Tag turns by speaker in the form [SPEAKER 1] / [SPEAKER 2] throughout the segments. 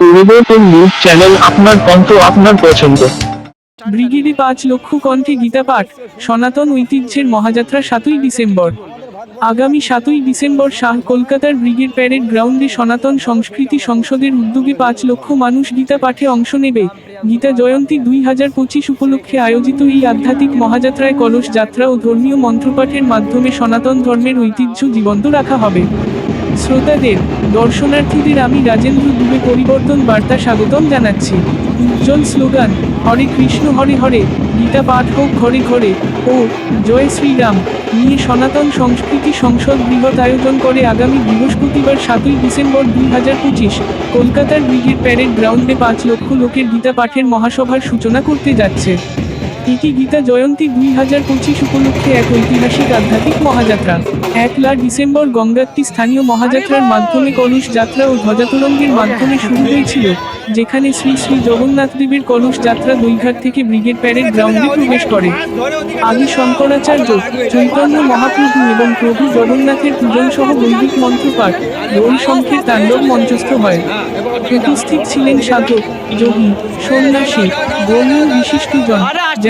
[SPEAKER 1] পরিবর্তন news channel আপনার কণ্ঠ, আপনার পছন্দ।
[SPEAKER 2] ব্রিগেডে পাঁচ লক্ষ কণ্ঠে গীতা পাঠ, সনাতন ঐতিহ্যের মহাযাত্রা সাতই ডিসেম্বর। আগামী সাতই ডিসেম্বর শাহ কলকাতার ব্রিগেড প্যারেড গ্রাউন্ডে সনাতন সংস্কৃতি সংসদের উদ্যোগে পাঁচ লক্ষ মানুষ গীতা পাঠে অংশ নেবে। গীতা জয়ন্তী দুই হাজার পঁচিশ উপলক্ষে আয়োজিত এই আধ্যাত্মিক মহাযাত্রায় কলস যাত্রা ও ধর্মীয় মন্ত্রপাঠের মাধ্যমে সনাতন ধর্মের ঐতিহ্য জীবন্ত রাখা হবে। শ্রোতাদের দর্শনার্থীদের আমি রাজেন্দ্র দুবে পরিবর্তন বার্তা স্বাগতম জানাচ্ছি। উজ্জ্বল স্লোগান, হরে কৃষ্ণ, হরে হরে গীতা পাঠ হোক ঘরে ঘরে, ও জয় শ্রীরাম নিয়ে সনাতন সংস্কৃতি সংসদ বৃহৎ আয়োজন করে আগামী বৃহস্পতিবার সাতই ডিসেম্বর দুই হাজার পঁচিশ। কলকাতার ব্রিগেড প্যারেড গ্রাউন্ডে পাঁচ লক্ষ লোকের গীতা পাঠের মহাসভার সূচনা করতে যাচ্ছে। এটি গীতা জয়ন্তী দুই হাজার পঁচিশ উপলক্ষে এক ঐতিহাসিক আধ্যাত্মিক মহাযাত্রা। একলা ডিসেম্বর গঙ্গাত্রী স্থানীয় মহাযাত্রার মাধ্যমে কলস যাত্রা ও ধ্বজাতরঙ্গের মাধ্যমে শুরু হয়েছিল যেখানে শ্রী শ্রী জগন্নাথ দেবের কলস যাত্রা দইঘাট থেকে ব্রিগেড প্যারেড গ্রাউন্ডে প্রবেশ করে। আদি শঙ্করাচার্য, চৈতন্য মহাপ্রভু এবং প্রভু জগন্নাথের পূজন সহ বৈদিক মন্ত্রপাঠ রোল শঙ্খের তাণ্ডব মঞ্চস্থ হয়। উপস্থিত ছিলেন সাধক, যোগী, সন্ন্যাসী ধর্মীয় বিশিষ্টজন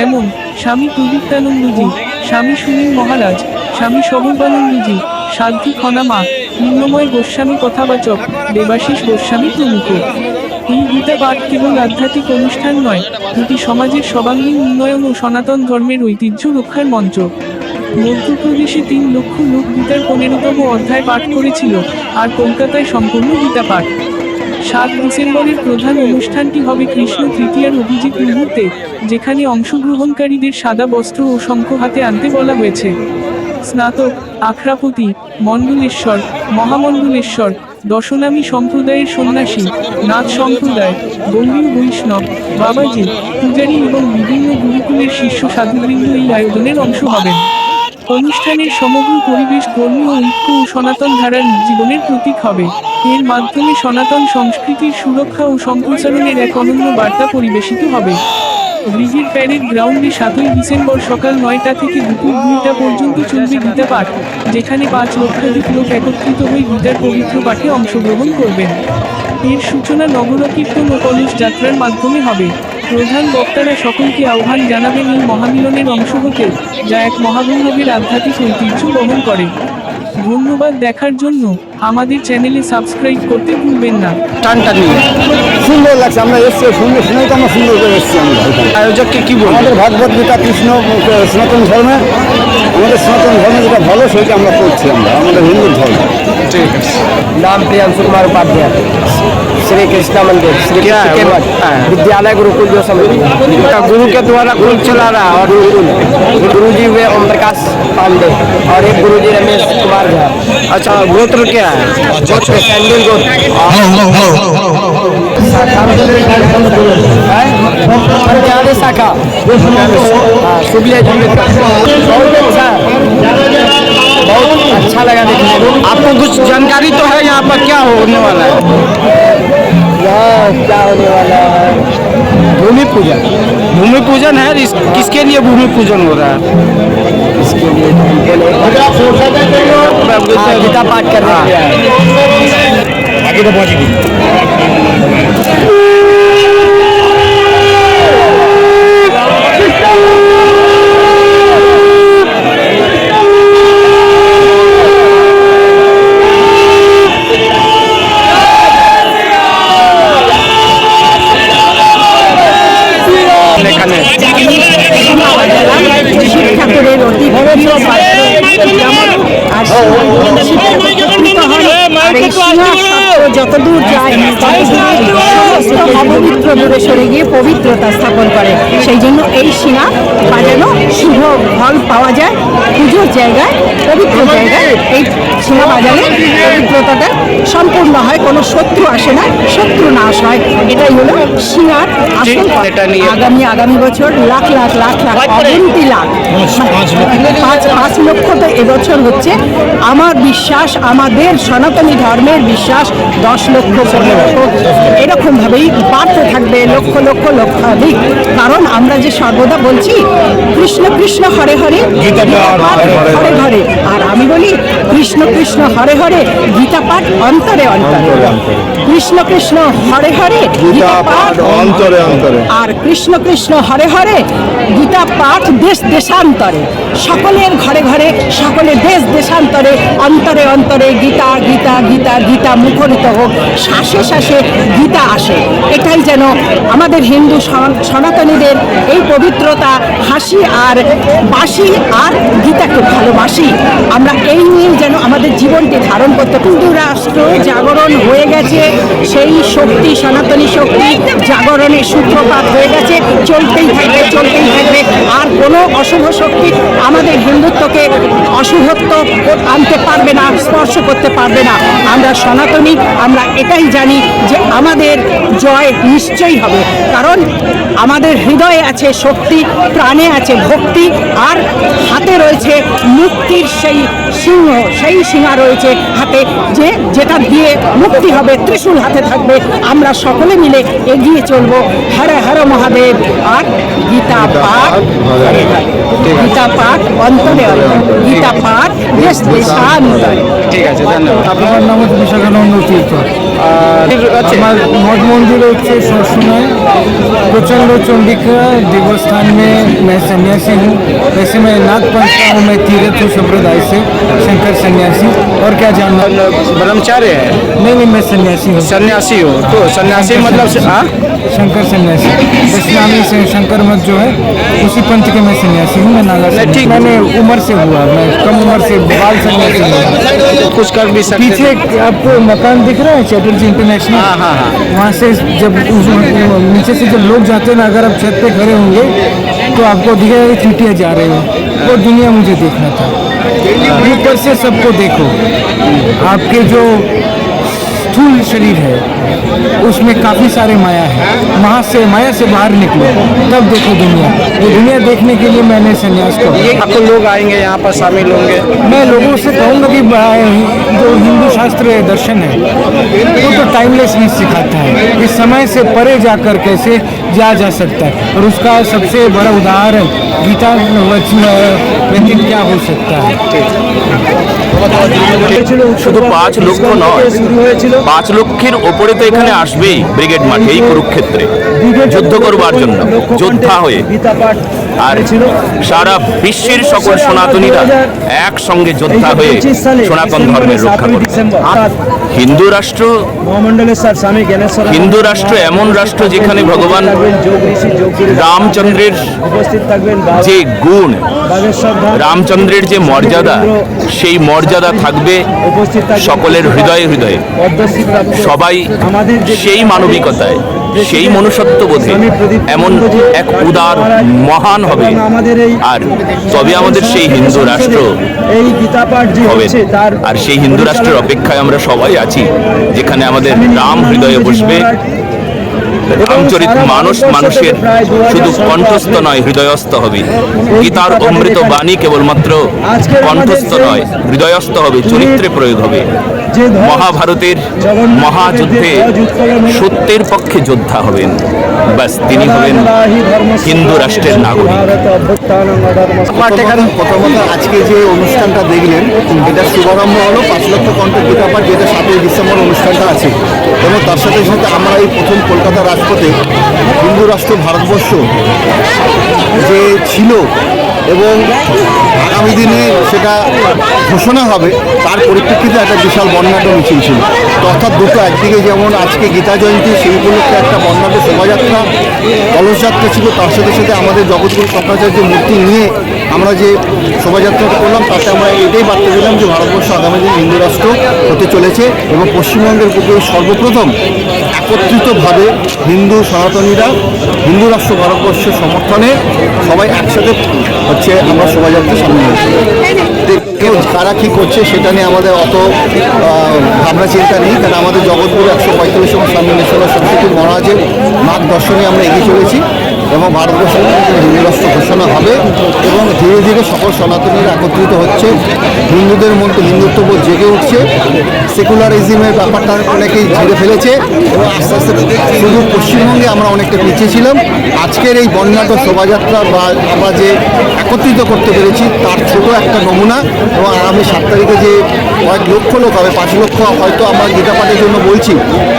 [SPEAKER 2] যেমন স্বামী প্রদীপ্তানন্দজি স্বামী সুনীল মহারাজ, স্বামী সবর্বানন্দজি সাধ্বী খনামা, নিম্নময় গোস্বামী কথাবাচক, দেবাশিস গোস্বামী প্রমুখ। এই গীতা পাঠ কেবল আধ্যাত্মিক অনুষ্ঠান নয় এটি সমাজের সর্বাঙ্গীন উন্নয়ন ও সনাতন ধর্মের ঐতিহ্য রক্ষার মঞ্চ। মধ্যপ্রদেশে তিন লক্ষ লোক গীতার পনেরোতম অধ্যায় পাঠ করেছিল, আর কলকাতায় সম্পূর্ণ গীতা পাঠ। সাত ডিসেম্বরের প্রধান অনুষ্ঠানটি হবে কৃষ্ণ তৃতীয়ার অভিজিৎ মুহূর্তে, যেখানে অংশগ্রহণকারীদের সাদা বস্ত্র ও শঙ্খ হাতে আনতে বলা হয়েছে। স্নাতক, আখড়াপতি, মণ্ডলেশ্বর, মহামণ্ডলেশ্বর, দশনামী সম্প্রদায়ের সন্ন্যাসী, নাথ সম্প্রদায় গৌরীয় বৈষ্ণব, বাবাজি, পূজারী এবং বিভিন্ন গুরুকুলের শিষ্য সাধুবৃন্দ এই আয়োজনের অংশ হবেন। অনুষ্ঠানের সমগ্র পরিবেশ ধর্মীয় ঐক্য ও সনাতন ধারার জীবনের প্রতীক হবে। এর মাধ্যমে সনাতন সংস্কৃতির সুরক্ষা ও সম্প্রসারণের এক অনন্য বার্তা পরিবেশিত হবে। ব্রিগেড প্যারেড গ্রাউন্ডে সাতই ডিসেম্বর সকাল নয়টা থেকে দুপুর দুইটা পর্যন্ত চলবে গীতা পাঠ, যেখানে পাঁচ লক্ষাধিক লোক একত্রিত হয়ে গীতার পবিত্র পাঠে অংশগ্রহণ করবেন। এর সূচনা নগর কীর্তন ও কলেজ যাত্রার মাধ্যমে হবে। প্রধান বক্তারা সকলকে আহ্বান জানাবেন এই মহামিলনের অংশ হতে যা এক মহাবৈভবের আধ্যাত্মিক ঐতিহ্য বহন করে। ধন্যবাদ দেখার জন্য আমাদের চ্যানেলে সাবস্ক্রাইব করতে ভুলবেন না।
[SPEAKER 3] টানটা নিয়ে।
[SPEAKER 4] সুন্দর লাগছে আমরা এসছি সুন্দর শুনেই তো আমরা সুন্দর করে এসছি আমরা
[SPEAKER 3] আয়োজককে কি বলব?
[SPEAKER 4] আমাদের ভাগবত গীতা কৃষ্ণ সনাতন ধর্মে আমাদের সনাতন ধর্মে যেটা ভালো সেইটা আমরা করছি আমরা আমাদের হিন্দু ধর্ম।
[SPEAKER 5] नाम थे अंशु कुमार उपाध्याय। श्री कृष्णा मंदिर श्री
[SPEAKER 3] हाँ।
[SPEAKER 5] विद्यालय गुरुकुल जो समझ
[SPEAKER 3] इनका तो गुरु के द्वारा कुल चला रहा और गुरुकुल।
[SPEAKER 5] गुरु जी हुए ओम प्रकाश पांडे और एक गुरु जी रमेश कुमार झा।
[SPEAKER 3] अच्छा गोत्र क्या है?
[SPEAKER 5] सैंडल गोत्र। शाखा शुक्लिया जी हाँ, बहुत अच्छा है। बहुत अच्छा लगा देखने को
[SPEAKER 3] आपको कुछ जानकारी तो है यहाँ पर क्या होने वाला है?
[SPEAKER 5] यहाँ क्या होने वाला है? भूमि पूजन।
[SPEAKER 3] भूमि पूजन है इस, किसके लिए भूमि पूजन हो रहा है?
[SPEAKER 5] इसके लिए। हाँ, गीता पाठ कर रहा लिए।
[SPEAKER 6] সিংহাসন যতদূর যায় সমস্ত অপবিত্র দূরে সরে গিয়ে পবিত্রতা স্থাপন করে। সেই জন্য এই সীমা বাজানো শুভ ফল পাওয়া যায় পুজোর জায়গায় পবিত্র জায়গায়। এই সিংহা বাজালে সম্পূর্ণ হয় কোনো শত্রু আসে না শত্রু নাশ হয়। এটাই হলো আসল আগামী আগামী বছর লাখ লাখ লাখ লাখ অগণিতি লাখ। পাঁচ পাঁচ লক্ষ। তো এবছর হচ্ছে। আমার বিশ্বাস আমাদের সনাতনী ধর্মের বিশ্বাস দশ লক্ষ পনেরো লক্ষ। এরকম ভাবেই বাড়তে থাকবে লক্ষ লক্ষ লক্ষাধিক। কারণ আমরা যে সর্বদা বলছি কৃষ্ণ কৃষ্ণ হরে হরে হরে। হরে। আর আমি বলি কৃষ্ণ কৃষ্ণ হরে হরে গীতা পাঠ অন্তরে অন্তরে। কৃষ্ণ কৃষ্ণ হরে হরে গীতা পাঠ
[SPEAKER 7] অন্তরে অন্তরে।
[SPEAKER 6] আর কৃষ্ণ কৃষ্ণ হরে হরে গীতা পাঠ দেশ দেশান্তরে। সকলের ঘরে ঘরে সকলে দেশ দেশান্তরে অন্তরে অন্তরে গীতা গীতা গীতা গীতা মুখরিত হোক শ্বাসে শ্বাসে গীতা আসে। এটাই যেন আমাদের হিন্দু সনা- সনাতনীদের এই পবিত্রতা হাসি আর বাসি আর গীতাকে ভালোবাসি। আমরা এই নিয়ে যেন আমাদের জীবনকে ধারণ করতে হিন্দু রাষ্ট্র জাগরণ হয়ে গেছে, সেই শক্তি, সনাতনী শক্তি জাগরণের সূত্রপাত হয়ে গেছে, চলতেই থাকবে চলতেই থাকবে। আর কোনো অশুভ শক্তি আমাদের হিন্দুত্বকে অশুভত্ব আনতে পারবে না, স্পর্শ করতে পারবে না। আমরা সনাতনী, আমরা এটাই জানি যে আমাদের জয় নিশ্চয়ই হবে। কারণ আমাদের হৃদয়ে আছে শক্তি, প্রাণে আছে ভক্তি, আর হাতে রয়েছে মুক্তির সেই সিংহ, সেই সিংহা রয়েছে হাতে যে যেটা দিয়ে মুক্তি হবে ত্রিশূল হাতে থাকবে আমরা সকলে মিলে এগিয়ে চলবো হর হর মহাদেব আর গীতা পাঠ গীতা পাঠ অন্তরে অন্তরে গীতা পাঠ দেশ দেশান্তরে
[SPEAKER 3] ঠিক আছে ধন্যবাদ
[SPEAKER 8] আমার নাম হচ্ছে বিশাখানন্দ তীর্থ
[SPEAKER 3] আছে
[SPEAKER 8] আমার मठ मंदिर হচ্ছে সবসময় प्रचंड चंडिका देवस्थान में मैं सन्यासी हूँ वैसे मैं नाग पंचका हूँ मैं तीर्थ हूँ संप्रदाय से शंकर सन्यासी और क्या जानना?
[SPEAKER 3] ब्रह्मचार्य है।
[SPEAKER 8] नहीं नहीं मैं सन्यासी हूँ।
[SPEAKER 3] सन्यासी हो तो सन्यासी मतलब हाँ?
[SPEAKER 8] शंकर सन्यासी। इस्लामी से शंकर मत जो है उसी पंथ के मैं सन्यासी हूँ मैं नागा
[SPEAKER 3] नहीं, ठीक।
[SPEAKER 8] मैंने उम्र से हुआ मैं कम उम्र से बाल सन्यासी हुआ
[SPEAKER 3] कुछ कर भी सकते
[SPEAKER 8] पीछे आपको मकान दिख रहा है चैटर्जी इंटरनेशनल?
[SPEAKER 3] हाँ, हाँ, हाँ।
[SPEAKER 8] वहाँ से जब नीचे से जब लोग जाते हैं ना अगर आप छत पे खड़े होंगे तो आपको दिखेगा चीटियाँ जा रहे हो। वो दुनिया मुझे देखना था। ऊपर से सबको देखो। आपके जो स्थूल शरीर है उसमें काफी सारे माया है वहाँ से माया से बाहर निकलो तब देखो दुनिया ये दुनिया देखने के लिए मैंने संन्यास को
[SPEAKER 3] ये आपको लोग आएंगे यहाँ पर शामिल होंगे
[SPEAKER 8] मैं लोगों से कहूँगा कि बा- जो हिंदू शास्त्र है दर्शन है वो तो टाइमलेसनेस सिखाता है इस समय से परे जाकर कैसे जा जा सकता है और उसका सबसे बड़ा उदाहरण गीता वचन व्यतीत क्या हो सकता है
[SPEAKER 9] শুধু পাঁচ লক্ষ নয় পাঁচ লক্ষের ওপরে তো এখানে আসবেই ব্রিগেড মাঠে এই কুরুক্ষেত্রে। যুদ্ধ করবার জন্য, যোদ্ধা হয়ে। আর সারা বিশ্বের সকল সনাতনীরা একসঙ্গে যোদ্ধা হয়ে সনাতন ধর্মের রক্ষা করবে হিন্দু রাষ্ট্র হিন্দু রাষ্ট্র এমন রাষ্ট্র যেখানে ভগবান রামচন্দ্রের যে গুণ রামচন্দ্রের যে মর্যাদা সেই মর্যাদা থাকবে সকলের হৃদয়ে হৃদয়ে। সবাই সেই মানবিকতায়। সেই মনুষ্যত্ব বোধে এমন এক উদার মহান হবে। আর তবে আমাদের সেই হিন্দু রাষ্ট্র
[SPEAKER 10] এই গীতা
[SPEAKER 9] আর সেই হিন্দু রাষ্ট্রের অপেক্ষায় আমরা সবাই আছি, যেখানে আমাদের রাম হৃদয়ে বসবে রামচরিত মানুষ মানুষের শুধু কণ্ঠস্থ নয় হৃদয়স্থ হবে। গীতার অমৃত বাণী কেবলমাত্র কণ্ঠস্থ নয় হৃদয়স্থ হবে চরিত্রে প্রয়োগ হবে। মহাভারতের মহাযুদ্ধে সত্যের পক্ষে যোদ্ধা হবেন। ব্যাস তিনি হবেন হিন্দু রাষ্ট্রের নাগরিক।
[SPEAKER 7] প্রথমত আজকে যে অনুষ্ঠানটা দেখলেন এটা শুভারম্ভ হলো পাঁচ লক্ষ কণ্ঠ গীতাপাঠ যেটা সাতই ডিসেম্বর অনুষ্ঠানটা আছে। এবং তার সাথে সাথে আমরা এই প্রথম কলকাতা রাজপথে হিন্দু রাষ্ট্র ভারতবর্ষ যে ছিল এবং আগামী দিনে সেটা ঘোষণা হবে, তার পরিপ্রেক্ষিতে একটা বিশাল বর্ণাঢ্য মিছিল ছিল। অর্থাৎ দুটো একদিকে যেমন আজকে গীতা জয়ন্তী, সেই উপলক্ষে একটা বর্ণাঢ্য শোভাযাত্রা কলসযাত্রা ছিল, তার সাথে সাথে আমাদের জগৎগুরু শঙ্করাচার্য মূর্তি নিয়ে আমরা যে শোভাযাত্রাটা করলাম, তাতে আমরা এটাই বার্তা দিলাম যে ভারতবর্ষ আগামী দিন হিন্দু রাষ্ট্র হতে চলেছে এবং পশ্চিমবঙ্গের বুকে সর্বপ্রথম একত্রিতভাবে হিন্দু সনাতনীরা, হিন্দু রাষ্ট্র ভারতবর্ষের সমর্থনে সবাই একসাথে হচ্ছে আমরা শোভাযাত্রা সামনে কেউ কারা কী করছে সেটা নিয়ে আমাদের অত ভাবনা চিন্তা নেই, কারণ আমাদের জগৎগুরু একশো পঁয়তাল্লিশ নম্বর স্বামী নেশ্বর সরস্বতী মহারাজের মার্গ দর্শনে আমরা এগিয়ে চলেছি। এবং ভারতবর্ষের হিন্দু রাষ্ট্র ঘোষণা হবে এবং ধীরে ধীরে সকল সনাতনীরা একত্রিত হচ্ছে। হিন্দুদের মধ্যে হিন্দুত্ববোধ জেগে উঠছে। সেকুলারিজমের ব্যাপারটা অনেকেই ঝেড়ে ফেলেছে। এবং আস্তে আস্তে শুধু পশ্চিমবঙ্গে আমরা অনেকটা পিছিয়ে ছিলাম। আজকের এই বর্ণাঢ্য শোভাযাত্রা বা আমরা যে একত্রিত করতে পেরেছি, তার ছোট একটা নমুনা এবং আগামী সাত তারিখে যে কয়েক লক্ষ লোক হবে, পাঁচ লক্ষ হয়তো আমরা গীতা পাঠের জন্য বলছি।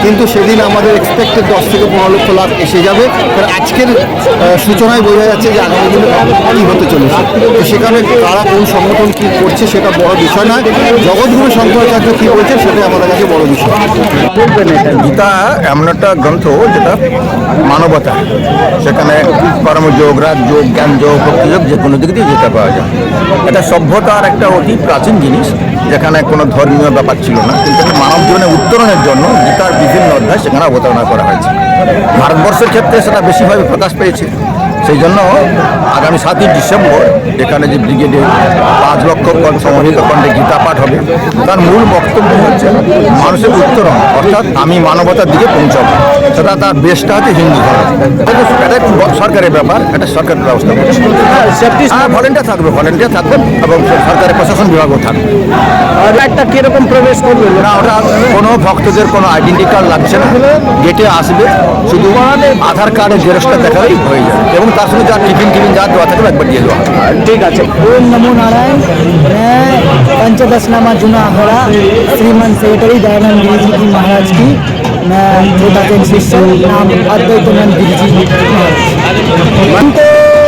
[SPEAKER 7] কিন্তু সেদিন আমাদের এক্সপেক্টেড দশ থেকে পনেরো লক্ষ লাখ এসে যাবে। কারণ আজকের সূচনায় বোঝা যাচ্ছে যে আগামী দিনে কী হতে চলেছে। তো সেখানে কারা কোন সংগঠন কী করছে সেটা বড় বিষয় নয়। জগৎগুরু শঙ্করাচার্য কী বলছে সেটাই আমাদের কাছে বড় বিষয়।
[SPEAKER 11] গীতা এমন একটা গ্রন্থ যেটা মানবতা। সেখানে কর্মযোগ রাজযোগ জ্ঞানযোগ, ভক্তিযোগ যে কোনো দিক দিয়ে যেতে পাওয়া যায়। এটা সভ্যতার একটা অতি প্রাচীন জিনিস। যেখানে কোনো ধর্মীয় ব্যাপার ছিল না, কিন্তু মানব জীবনে উত্তরণের জন্য গীতার বিভিন্ন অধ্যায় সেখানে অবতারণা করা হয়েছে। ভারতবর্ষের ক্ষেত্রে সেটা বেশিভাবে প্রকাশ পেয়েছে। সেই জন্য আগামী সাতই ডিসেম্বর এখানে যে ব্রিগেডে পাঁচ লক্ষ সমন্বিত কণ্ঠে গীতা পাঠ হবে তার মূল বক্তব্য হচ্ছে মানুষের উত্তরণ অর্থাৎ আমি মানবতার দিকে পৌঁছাবো। সেটা তার বেশটা হচ্ছে হিন্দু ধর্ম। এটা- সরকারের ব্যাপার এটা সরকার ব্যবস্থা করছে। ভলেন্টিয়ার থাকবে ভলেন্টিয়ার থাকবে এবং সরকারের প্রশাসন বিভাগও থাকবে।
[SPEAKER 3] একটা কীরকম প্রবেশ করবে?
[SPEAKER 11] না ওটা কোনো ভক্তদের কোনো আইডেন্টি কার্ড লাগছে না। গেটে আসবে শুধু আধার কার্ডের জেরক্সটা দেখালেই হয়ে যাবে। এবং তার সঙ্গে যা টিফিন টিফিন যা দেওয়া থাকবে একবার দিয়ে দেওয়া হবে।
[SPEAKER 3] ঠিক আছে
[SPEAKER 10] ओम नमो नारायण मैं पंचदशनामा जुना आखड़ा श्रीमंत सेक्रेटरी दयानंद गिरी जी की महाराज की मैं छोटा जैन शिष्य नाम अद्वैतानंद गिरी जी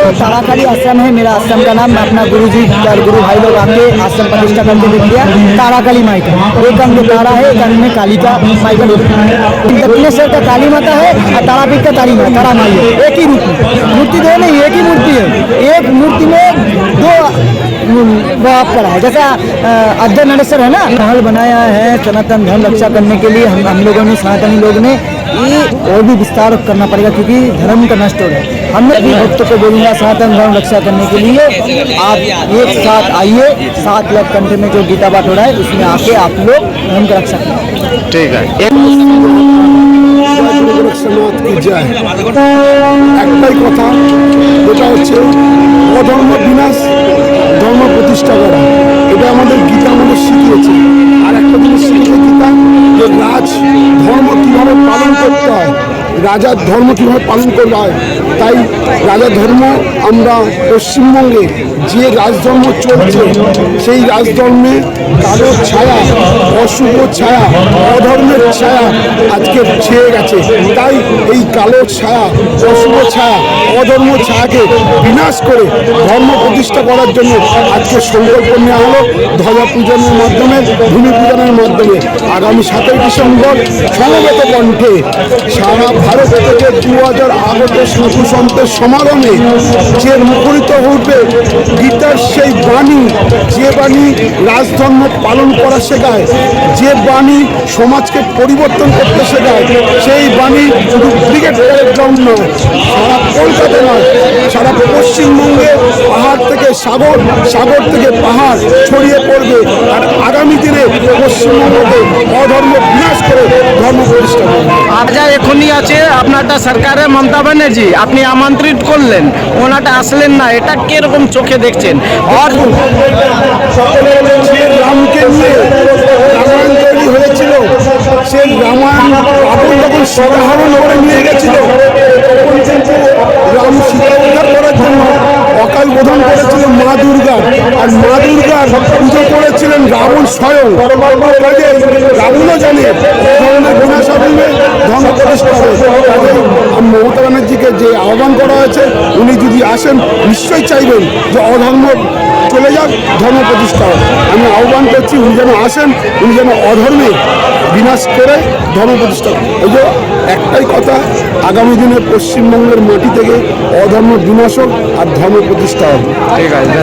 [SPEAKER 10] हम तो आश्रम है, मेरा आश्रम का नाम मैं अपना गुरु जी और गुरु भाई लोग आके आश्रम प्रतिष्ठा करके देख दिया। ताराकाली माई का। एक अंग तारा है, एक अंग में काली का माई का दक्षिणेश्वर का काली माता है और तारापीठ का तारी माता, तारा माई है। एक ही रूप में। मूर्ति दो नहीं, एक ही मूर्ति है। एक मूर्ति में दो आप करा है। जैसा अध्यय नरेश्वर है ना, महल बनाया है सनातन धर्म रक्षा करने के लिए। हम हम लोगों ने, सनातनी लोग ने ये और भी विस्तार करना पड़ेगा क्योंकि धर्म का नष्ट हो रहा है हम भी भक्तों को बोलूंगा सनातन धर्म रक्षा करने के लिए आप एक साथ आइए सात लाख कंट्री में जो गीता पाठ हो रहा है उसमें आके आप लोग धर्म का रक्षा करें
[SPEAKER 11] ঠিক আছে
[SPEAKER 12] গোরক্ষনাথ কি যায় একটাই কথা যেটা হচ্ছে অধর্ম বিনাশ ধর্ম প্রতিষ্ঠা করা এটা আমাদের গীতা আমাদের শিখিয়েছে। আর একটা জিনিস শিখিয়েছে গীতা যে রাজ ধর্ম কীভাবে পালন করতে হয়? রাজার ধর্ম কীভাবে পালন করতে হয়? তাই রাজা ধর্ম আমরা পশ্চিমবঙ্গে যে রাজধর্ম চলছে, সেই রাজধর্মে কালো ছায়া, অশুভ ছায়া, অধর্মের ছায়া আজকে ছেয়ে গেছে। তাই এই কালো ছায়া, অশুভ ছায়া, অধর্ম ছায়াকে বিনাশ করে ধর্ম প্রতিষ্ঠা করার জন্য আজকে সংকল্প নেওয়া হলো ধ্বজা পূজনের মাধ্যমে, ভূমি পূজনের মাধ্যমে। আগামী সাতই ডিসেম্বর সমবেত কণ্ঠে সারা ভারত থেকে দু হাজার আগত সাধু সন্তের সমাগমে যে মুখরিত উঠবে গীতার সেই বাণী, যে বাণী রাজধর্ম পালন করা শেখায়, যে বাণী সমাজকে পরিবর্তন করতে শেখায়, সেই বাণী শুধু ক্রিকেট গ্রাউন্ড নয় সারা কলকাতা নয়, সারা পশ্চিমবঙ্গে পাহাড় থেকে সাগর সাগর থেকে পাহাড় ছড়িয়ে পড়বে আর আগামী দিনে পশ্চিমবঙ্গকে অধর্ম বিনাশ করে ধর্ম প্রতিষ্ঠা করবে।
[SPEAKER 3] আজা এখনই আছে আপনারটা সরকারের মমতা ব্যানার্জি, আপনি আমন্ত্রিত করলেন, ওনাটা আসলেন না, এটা কীরকম চোখে দেখছেন?
[SPEAKER 12] নিয়ে হয়েছিল, সেই নিয়ে গেছিল রাম সীতা করার জন্য অকাল বোধন করেছিল মা দুর্গার আর মা দুর্গার পুজো করেছিলেন রাবণ স্বয়ং। রাবণও জানে কাজে মমতা ব্যানার্জিকে যে আহ্বান করা হয়েছে, উনি যদি আসেন, নিশ্চয়ই চাইবেন যে অধর্ম চলে যাক ধর্ম প্রতিষ্ঠা আমি আহ্বান করছি, উনি যেন আসেন, উনি যেন অধর্মে বিনাশ করে ধর্ম প্রতিষ্ঠা। এই যে একটাই কথা, আগামী দিনে পশ্চিমবঙ্গের মাটি থেকে অধর্ম বিনাশ হোক আর ধর্ম প্রতিষ্ঠা হবে
[SPEAKER 3] ঠিক আছে